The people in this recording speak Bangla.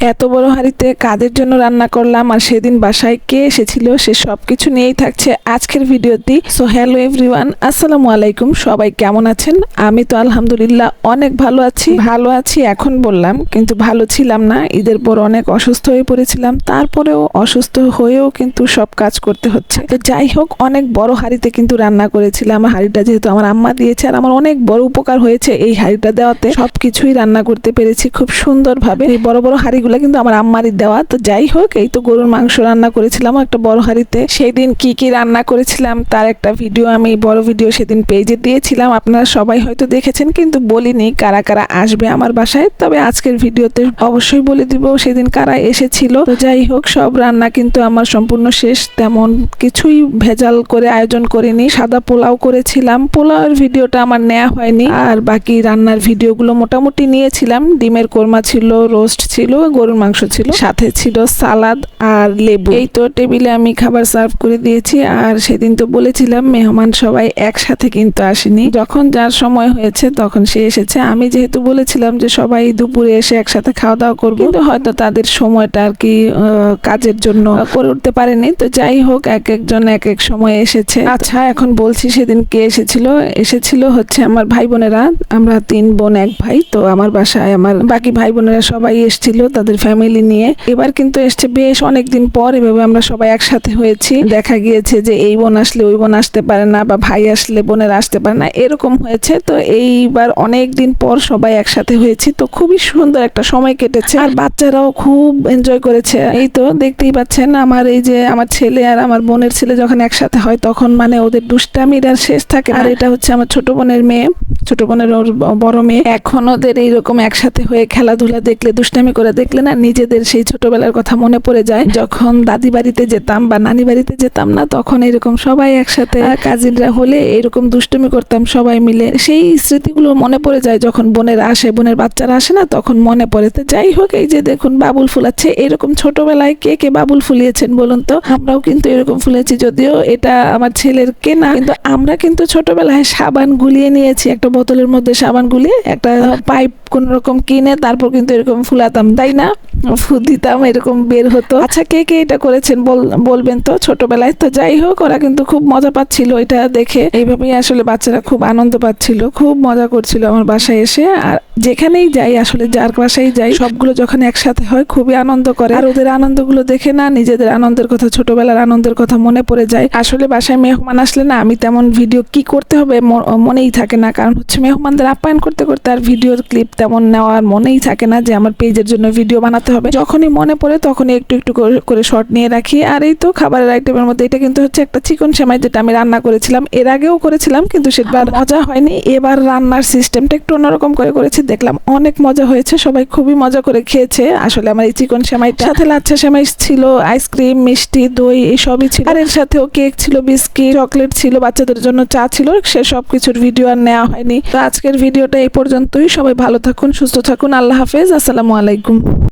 এত বড় হাঁড়িতে কাদের জন্য রান্না করলাম আর সেদিন বাসায় কে এসেছিল, সে সব কিছু নিয়েই থাকছে আজকের ভিডিওটি। সো হ্যালো এভরিওয়ান আসসালামু আলাইকুম, সবাই কেমন আছেন? আমি তো আলহামদুলিল্লাহ অনেক ভালো আছি। ভালো আছি এখন বললাম, কিন্তু ভালো ছিলাম না। ঈদের পর অনেক অসুস্থ হয়ে পড়েছিলাম, তারপরেও অসুস্থ হয়েও কিন্তু সব কাজ করতে হচ্ছে। তো যাই হোক, অনেক বড় হাঁড়িতে কিন্তু রান্না করেছিলাম। হাঁড়িটা যেহেতু আমার আম্মা দিয়েছে আর আমার অনেক বড় উপকার হয়েছে এই হাঁড়িটা দেওয়াতে। সবকিছুই রান্না করতে পেরেছি খুব সুন্দরভাবে। এই বড় বড় হাঁড়িগুলো কিন্তু আমার আম্মারই দেওয়া। তো যাই হোক, এই তো গরুর মাংস রান্না করেছিলাম একটা বড় হাঁড়িতে। সেই দিন কি কি রান্না করেছিলাম তার একটা ভিডিও আমি, বড় ভিডিও সেদিন পেজে দিয়েছিলাম। আপনারা সবাই হয়তো দেখেছেন, কিন্তু বলিনি কারা কারা আসবে আমার বাসায়। তবে আজকের ভিডিওতে অবশ্যই বলে দিব সেদিন কারা এসেছিল। তো যাই হোক, সব রান্না কিন্তু আমার সম্পূর্ণ শেষ। তেমন কিছুই ভেজাল করে আয়োজন করিনি। সাদা পোলাও করেছিলাম। পোলাওয়ের ভিডিওটা আমার নেওয়া হয়নি। আর বাকি রান্নার ভিডিওগুলো মোটামুটি নিয়েছিলাম। ডিমের কোরমা ছিল, রোস্ট ছিল গরুর মাংস ছিল। সাথে ছিল সালাদ আর লেবু। এই তো টেবিলে আমি খাবার সার্ভ করে দিয়েছি আর সেদিন তো বলেছিলাম মেহমান সবাই একসাথে কিন্তু আসেনি। যখন যার সময় হয়েছে তখন সে এসেছে। আমি যেহেতু বলেছিলাম যে সবাই দুপুরে এসে একসাথে খাওয়া দাওয়া করব কিন্তু হয়তো তাদের সময়টা আর কি কাজের জন্য করে উঠতে পারেনি। তো যাই হোক এক একজন এক এক সময় এসেছে। আচ্ছা এখন বলছি সেদিন কে এসেছিল? এসেছিল হচ্ছে আমার ভাই বোনেরা। আমরা তিন বোন এক ভাই। তো আমার বাসায় আমার বাকি ভাই বোনেরা সবাই এসেছিল। তাদের ফ্যামিলি নিয়ে। এবার কিন্তু এসছে বেশ অনেকদিন পর এভাবে আমরা সবাই একসাথে হয়েছি। দেখা গিয়েছে যে এই বোন আসলে ওই বোন আসতে পারে না বা ভাই আসলে বোনের আসতে পারে না, এরকম হয়েছে। তো এইবার অনেক দিন পর সবাই একসাথে হয়েছি। তো খুবই সুন্দর একটা সময় কেটেছে। আর বাচ্চারাও খুব এনজয় করেছে। এই তো দেখতেই পাচ্ছেন আমার এই যে আমার ছেলে আর আমার বোনের ছেলে যখন একসাথে হয় তখন মানে ওদের দুষ্টামির আর শেষ থাকে আর এটা হচ্ছে আমার ছোট বোনের মেয়ে। ছোট বোনের ওর বড় মেয়ে। এখন ওদের এইরকম একসাথে হয়ে খেলাধুলা দেখলে, দুষ্টামি করে দেখলে না নিজেদের সেই ছোটবেলার কথা মনে পড়ে যায়। যখন দাদি বাড়িতে যেতাম বা নানি বাড়িতে যেতাম না, তখন এরকম সবাই একসাথে কাজিনরা হলে এরকম দুষ্টুমি করতাম সবাই মিলে। সেই স্মৃতিগুলো মনে পড়ে যায় যখন বোনের আসে, বোনের বাচ্চারা আসে না, তখন মনে পড়ে। তো যাই হোক, এই যে দেখুন বাবুল ফুলাচ্ছে, এরকম ছোটবেলায় কে কে বাবুল ফুলিয়েছেন বলুন তো? আমরাও কিন্তু এরকম ফুলেছি, যদিও এটা আমার ছেলের কেনা। কিন্তু আমরা কিন্তু ছোটবেলায় সাবান গুলিয়ে নিয়েছি, একটা বোতলের মধ্যে সাবান গুলিয়ে, একটা পাইপ কোন রকম কিনে তারপর কিন্তু এরকম ফুলাতাম, তাই না? ফু দিতাম, এরকম বের হতো। আচ্ছা কে কে এটা করেছেন? বল- বলবেন তো, ছোটবেলায় তো যাই হোক, ওরা কিন্তু খুব মজা পাচ্ছিল এটা দেখে। এইভাবেই আসলে বাচ্চারা খুব আনন্দ পাচ্ছিল, খুব মজা করছিল আমার বাসায় এসে। আর যেখানেই যাই, আসলে যার বাসায় যাই, সবগুলো যখন একসাথে হয়, খুবই আনন্দ করে। আর ওদের আনন্দগুলো দেখে না, নিজেদের আনন্দের কথা, ছোটবেলার আনন্দের কথা মনে পড়ে যায়। আসলে বাসায় মেহমান আসলে না, আমি তেমন ভিডিও কি করতে হবে মনেই থাকে না। কারণ হচ্ছে মেহমানদের আপ্যায়ন করতে করতে আর ভিডিও ক্লিপ তেমন নেওয়ার মনেই থাকে না যে আমার পেজের জন্য ভিডিও বানাতে হবে। যখনই মনে পড়ে তখনই একটু একটু করে- শর্ট নিয়ে রাখি। আর এই তো খাবারের আইটেমের মধ্যে এটা কিন্তু হচ্ছে একটা চিকন সেমাই যেটা আমি রান্না করেছিলাম। এর আগেও করেছিলাম কিন্তু সেটা মজা হয়নি। এবার রান্নার সিস্টেমটা একটু অন্যরকম করে করেছি। দেখলাম অনেক মজা হয়েছে। সবাই খুবই মজা করে খেয়েছে। আসলে আমার এই চিকন সেমাইটা সাথে লাচ্ছা সেমাই ছিল আইসক্রিম মিষ্টি দই এই সবই ছিল। আর এর সাথেও কেক ছিল বিস্কিট চকলেট ছিল বাচ্চাদের জন্য চা ছিল। সে সব কিছুর ভিডিও আর নেওয়া হয়নি। তো আজকের ভিডিওটা এই পর্যন্তই। সবাই ভালো থাকুন সুস্থ থাকুন। আল্লাহ হাফেজ। আসসালামু আলাইকুম।